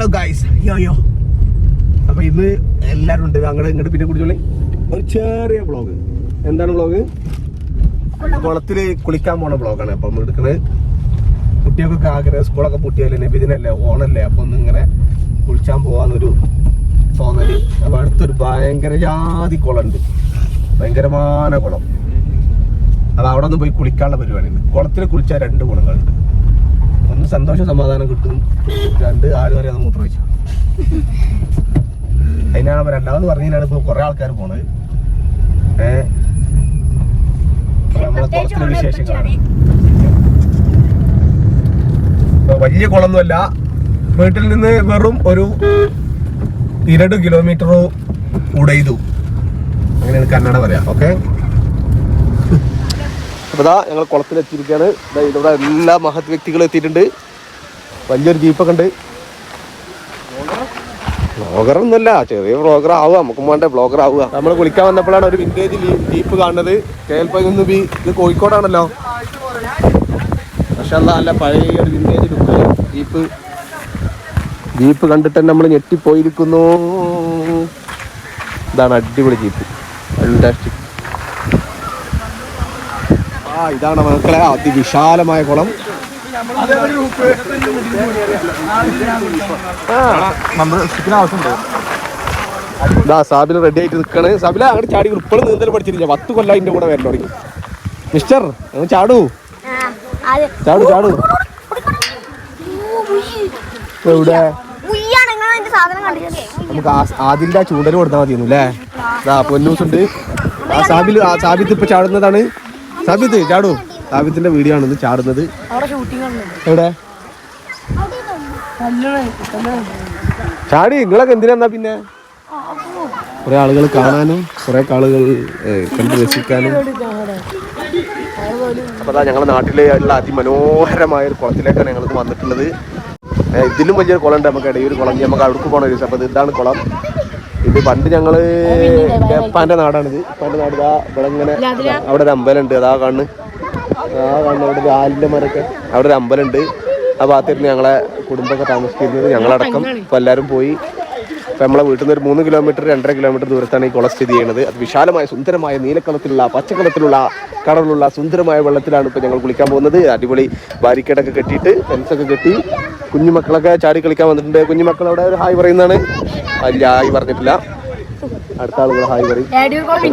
Hello guys യോ യോ അപ്പൊ ഇന്ന് എല്ലാരും ഉണ്ട്. അങ്ങോട്ട് ഇങ്ങോട്ട് പിന്നെ കുടിച്ചോളി. ഒരു ചെറിയ വ്ളോഗ് എന്താണ് വ്ളോഗ് കുളത്തിൽ കുളിക്കാൻ പോണ വ്ളോഗാണ് അപ്പൊ നമ്മൾ എടുക്കുന്നത് കുട്ടികൾക്കൊക്കെ ആഗ്രഹം സ്കൂളൊക്കെ പൊട്ടിയാലേ നബിദിനല്ലേ ഓണല്ലേ. അപ്പൊ ഒന്ന് ഇങ്ങനെ കുളിച്ചാൻ പോവാന്നൊരു തോന്നൽ. അപ്പൊ അടുത്തൊരു ഭയങ്കര ജാതി കുളമുണ്ട് ഭയങ്കരമായ കുളം. അത് അവിടെ ഒന്ന് പോയി കുളിക്കാനുള്ള പരിപാടിയുണ്ട്. കുളത്തിൽ കുളിച്ചാൽ രണ്ട് ഗുണങ്ങളുണ്ട് ഒന്ന് സന്തോഷം സമാധാനം കിട്ടും. രണ്ട് ആരും അറിയാതെ മൂത്രം വെച്ചു അതിനാണ് ഇപ്പൊ രണ്ടാമത് പറഞ്ഞതിനാണ് ഇപ്പൊ കുറെ ആൾക്കാർ പോണത്. ഏ? അപ്പൊ നമ്മളെ കുളത്തിലെ വിശേഷങ്ങളാണ് വലിയ കുളമൊന്നുമല്ല വീട്ടിൽ നിന്ന് വെറും ഒരു ഇരട് കിലോമീറ്റർ ഉടയ്തു. അങ്ങനെയാണ് കന്നഡ പറയാ. ഓക്കെ? അപ്പൊ ഇതാ ഞങ്ങൾ കുളത്തിലെത്തിയിരിക്കുകയാണ്. ഇവിടെ എല്ലാ മഹത് വ്യക്തികളും എത്തിയിട്ടുണ്ട്. വലിയൊരു ജീപ്പൊക്കെ ഉണ്ട്. ബ്ലോഗർ ഒന്നുമല്ല ചെറിയ ബ്ലോഗർ ആവുക. നമുക്ക് വേണ്ട ബ്ലോഗർ ആവുക. നമ്മൾ കുളിക്കാൻ വന്നപ്പോഴാണ് ഒരു വിന്റേജ് ജീപ്പ് കാണുന്നത്. കേൾപ്പൊന്ന് ബി. ഇത് കോഴിക്കോടാണല്ലോ. പക്ഷെ നല്ല പഴയ ഒരു വിന്റേജ് ജീപ്പ്. ജീപ്പ് കണ്ടിട്ട് തന്നെ നമ്മൾ ഞെട്ടിപ്പോയിരിക്കുന്നു. ഇതാണ് അടിപൊളി ജീപ്പ്. ഫാന്റാസ്റ്റിക് ആ ഇതാണ് മക്കളെ അതിവിശാലമായ കുളം. ഇതാ സാബിൽ റെഡി ആയിട്ട് നിൽക്കണ് സാബില അങ്ങോട്ട് ചാടി ഇപ്പോഴും നീന്തൽ പഠിച്ചിട്ടില്ല പത്ത് കൊല്ലം അതിന്റെ കൂടെ വരൽ തുടങ്ങി. മിസ്റ്റർ അങ്ങ് ചാടൂ. ചാടു ചാടു. എവിടെ? നമുക്ക് ആദിലിന്റെ ആ ചൂണ്ടൽ കൊടുത്താൽ മതിയെന്നു അല്ലേ? ഇതാ പൊന്നൂസ് ഉണ്ട് ആ സാബിൽ ആ സാബിത്ത് ഇപ്പൊ ചാടുന്നതാണ്. സാബിത്ത് ചാടൂ. സാബിത്തിന്റെ വീഡിയോ ആണ് ഇത് ചാടുന്നത് എവിടെ? ചാടി നിങ്ങളൊക്കെ എന്തിനാ പിന്നെ? കുറെ ആളുകൾ കാണാനും കുറെ ആളുകൾ കണ്ടു രസിക്കാനും. അപ്പൊ അതാ ഞങ്ങളുടെ നാട്ടിലെ ഉള്ള അതിമനോഹരമായ ഒരു കുളത്തിലേക്കാണ് ഞങ്ങൾക്ക് വന്നിട്ടുള്ളത്. ഇതിലും വലിയൊരു കുളം ഉണ്ട്. നമുക്ക് ഇടയിൽ ഒരു കുളം നമുക്ക് അവിടേക്ക് പോകണ ഒരു ദിവസം. അപ്പൊ ഇതാണ് കുളം. ഇത് പണ്ട് ഞങ്ങൾ ജപ്പാന്റെ നാടാണിത്. ജപ്പാന്റെ നാട് ഇതാ ഇവിടെ ഇങ്ങനെ അവിടെ ഒരു അമ്പലം ഉണ്ട് അതാ കണ്ണ് ആ കണ്ണ് അവിടെ ഒരു ആലിന്റെ മരൊക്കെ അവിടെ ഒരു അമ്പലം ഉണ്ട് ആ ഭാഗത്തിരുന്ന് ഞങ്ങളെ കുടുംബമൊക്കെ താമസിച്ചിരുന്നത്. ഞങ്ങളടക്കം ഇപ്പൊ എല്ലാവരും പോയി. ഇപ്പൊ നമ്മളെ വീട്ടിൽ നിന്ന് ഒരു മൂന്ന് കിലോമീറ്റർ രണ്ടര കിലോമീറ്റർ ദൂരത്താണ് ഈ കുളം സ്ഥിതി ചെയ്യുന്നത്. അത് വിശാലമായ സുന്ദരമായ നീലക്കളത്തിലുള്ള പച്ചക്കളത്തിലുള്ള കടലുള്ള സുന്ദരമായ വെള്ളത്തിലാണ് ഇപ്പോൾ ഞങ്ങൾ കുളിക്കാൻ പോകുന്നത്. അടിപൊളി ബാരിക്കേഡൊക്കെ കെട്ടിയിട്ട് ഫെൻസൊക്കെ കെട്ടി കുഞ്ഞുമക്കളൊക്കെ ചാടി കളിക്കാൻ വന്നിട്ടുണ്ട്. കുഞ്ഞുമക്കൾ അവിടെ ഒരു ഹായ് പറയുന്നതാണ്. അല്ല ഹായ് പറഞ്ഞിട്ടില്ല. അടുത്ത ആളുകൾ ഹായ് പറയും.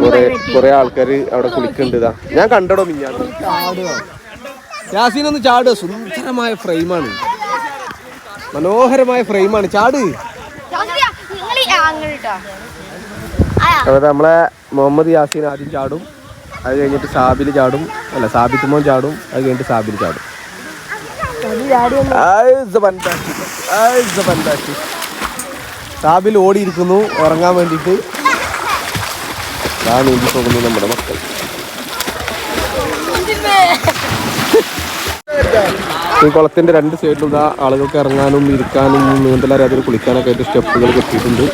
കുറെ കുറേ ആൾക്കാർ അവിടെ കുളിക്കുന്നുണ്ട് ഇതാ. ഞാൻ കണ്ടടോ മിഞ്ഞാന്ന്. യാസീൻ ഒന്ന് ചാടുക. സുന്ദരമായ ഫ്രെയിമാണ്. മനോഹരമായ ഫ്രെയിമാണ്. ചാട്. അതായത് നമ്മളെ മുഹമ്മദ് യാസീൻ ആദ്യം ചാടും. അത് കഴിഞ്ഞിട്ട് സാബിൽ ചാടും. അല്ല സാബിത്ത് ചാടും. അത് കഴിഞ്ഞിട്ട് സാബിൽ ചാടും. സാബിൽ ഓടിയിരിക്കുന്നു. ഉറങ്ങാൻ വേണ്ടിയിട്ട്. ഞാൻ നീന്തി പോകുന്നു നമ്മുടെ മക്കൾ. ഈ കുളത്തിന്റെ രണ്ട് സൈഡിലും ആളുകൾക്ക് ഇറങ്ങാനും ഇരിക്കാനും നീന്തലറിയാതെ കുളിക്കാനൊക്കെ ആയിട്ട് സ്റ്റെപ്പുകൾ കെട്ടിയിട്ടുണ്ട്.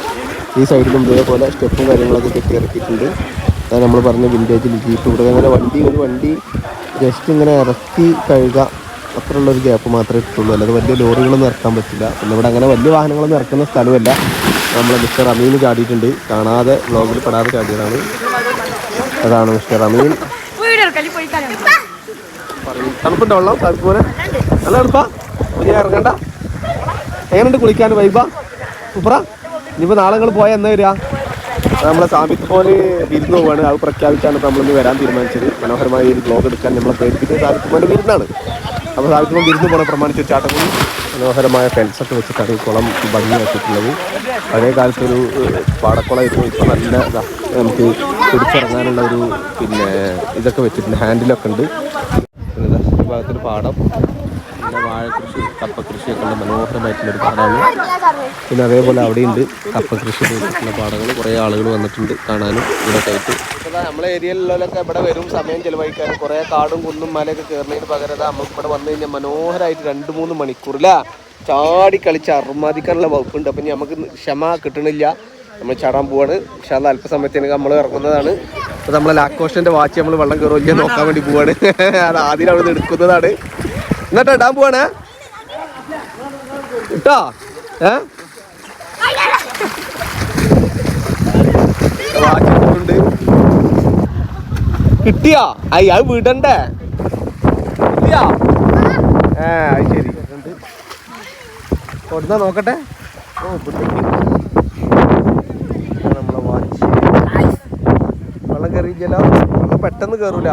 ഈ സൈഡിലും ഇതേപോലെ സ്റ്റെപ്പും കാര്യങ്ങളൊക്കെ കെട്ടി ഇറക്കിയിട്ടുണ്ട്. അതാണ് നമ്മൾ പറഞ്ഞ വിൻഡേജിൽ ജീപ്പ് ഇവിടെ അങ്ങനെ വണ്ടി ഒരു വണ്ടി ജസ്റ്റ് ഇങ്ങനെ ഇറക്കി കഴുക. അത്രയുള്ളൊരു ഗ്യാപ്പ് മാത്രമേ ഇട്ടുള്ളൂ. അല്ലാതെ വലിയ ലോറികളൊന്നും ഇറക്കാൻ പറ്റില്ല. പിന്നെ ഇവിടെ അങ്ങനെ വലിയ വാഹനങ്ങളൊന്നും ഇറക്കുന്ന സ്ഥലമല്ല. നമ്മൾ മിസ്റ്റർ അമീൻ ചാടിയിട്ടുണ്ട്. കാണാതെ വ്ളോഗിൽ പെടാതെ ചാടിയതാണ്. അതാണ് മിസ്റ്റർ അമീൻ. തണുപ്പുണ്ടോ വെള്ളം? തണുപ്പ് പോലെ നല്ല തണുപ്പാ ഇനി ഇറങ്ങണ്ട. എങ്ങനെയുണ്ട് കുളിക്കാൻ? വൈബ? സൂപ്പറാ? ഇനിയിപ്പോൾ നാളെ നിങ്ങൾ പോയാൽ എന്നാ വരിക? നമ്മളെ സാബിത്ത് പോലെ വിരുന്ന് പോവാണ്. അത് പ്രഖ്യാപിച്ചാണ് നമ്മളിന്ന് വരാൻ തീരുമാനിച്ചത്. മനോഹരമായ ഒരു ബ്ലോഗ് എടുക്കാൻ നമ്മളെ പ്രേരിപ്പിച്ചത് സാബിത്ത് പോലെ വിരുന്നാണ് അപ്പോൾ സാബിത്ത് പോലെ വിരുന്ന് പോകണം പ്രമാണിച്ച് ഒരു ചാട്ടം കൂടി. മനോഹരമായ ഫെൻസൊക്കെ വെച്ചിട്ടാണ് ഈ കുളം ഭംഗിയാക്കിയിട്ടുള്ളത്. പഴയ കാലത്തൊരു പാടക്കുളമായിരുന്നു. ഇപ്പോൾ നല്ല നമുക്ക് പിടിച്ചിറങ്ങാനുള്ള ഒരു പിന്നെ ഇതൊക്കെ വെച്ചിട്ടുണ്ട്. ഹാൻഡിലൊക്കെ ഉണ്ട്. ഭാഗത്തൊരു പാടം പിന്നെ വാഴ കൃഷി കപ്പ കൃഷിയൊക്കെ ഉള്ള മനോഹരമായിട്ടുള്ളൊരു പാടമാണ് പിന്നെ അതേപോലെ അവിടെയുണ്ട് കപ്പ കൃഷി ചെയ്തിട്ടുള്ള പാടങ്ങൾ കുറേ ആളുകൾ വന്നിട്ടുണ്ട് കാണാനും ഇവിടെ ആയിട്ട്. നമ്മളെ ഏരിയയിലുള്ളവരൊക്കെ ഇവിടെ വരും സമയം ചിലവഴിക്കാൻ. കുറേ കാടും കുന്നും മലയൊക്കെ കയറുന്നതിന് പകരം നമുക്ക് ഇവിടെ വന്നു കഴിഞ്ഞാൽ മനോഹരമായിട്ട് രണ്ട് മൂന്ന് മണിക്കൂറില്ല ചാടി കളിച്ച് അറുമാദിക്കാനുള്ള വകുപ്പുണ്ട്. അപ്പം നമുക്ക് ക്ഷമ കിട്ടണില്ല. നമ്മൾ ചാടാൻ പോവാണ്. പക്ഷെ അത് അല്പസമയത്തേക്ക് നമ്മൾ ഇറങ്ങുന്നതാണ്. അപ്പോൾ നമ്മളെ ലാക്കോഷന്റെ വാച്ച് നമ്മൾ വെള്ളം കയറുമല്ലോ നോക്കാൻ വേണ്ടി പോവാണ്. അത് ആദ്യം അവിടെ നിന്ന് എടുക്കുന്നതാണ്. എന്നിട്ട് ഇടാൻ പോവാണ്? ഇട്ടോ? ഏ? വാച്ച് ഇട്ടുണ്ട് കിട്ടിയോ? അയ്യ അത് വിടണ്ടേ? കിട്ടിയോ? ഏ അത് ശരി. ഉണ്ട്. നോക്കട്ടെ? ഓ കുട്ടിക്ക് നമ്മളെ വാച്ച് വെള്ളം കയറിയില്ലല്ലോ വെള്ളം പെട്ടെന്ന് കയറൂല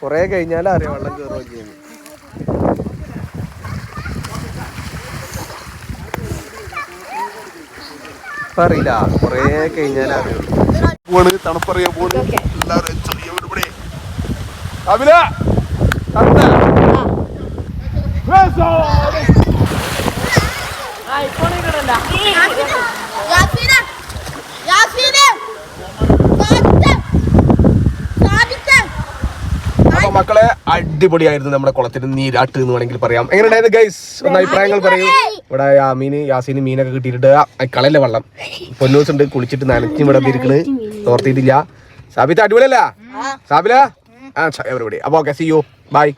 കൊറേ കഴിഞ്ഞാലേ അറിയാം വെള്ളം കയറുകയും ചെയ്യുന്നു ഇപ്പൊ അറിയില്ല. കൊറേ കഴിഞ്ഞാലേ അറിയുള്ളൂ പോണ് തണുപ്പറിയാൻ പോണ് എല്ലാവരും ഇവിടെ യാസീന സാബിത്ത് സാബിത്ത് അപ്പൊ മക്കളെ അടിപൊളിയായിരുന്നു നമ്മുടെ കുളത്തിന്റെ നീരാട്ട് എന്ന് വേണമെങ്കിൽ പറയാം. എങ്ങനെയുണ്ടായിരുന്നു ഗൈസ് ഒന്ന് അഭിപ്രായങ്ങൾ പറയൂ. ഇവിടെ യാമീന് യാസീന് മീനൊക്കെ കിട്ടിയിട്ട് കളയല്ലേ വെള്ളം? പൊന്നൂസ് ഉണ്ട് കുളിച്ചിട്ട് നനച്ചും ഇവിടെ ഇരിക്കണ് തോർത്തിയിട്ടില്ല. സാബിത്ത് അടിപൊളിയല്ല? സാബില? ആ എവിടെ അപ്പൊ ഓക്കെ സി യു ബൈ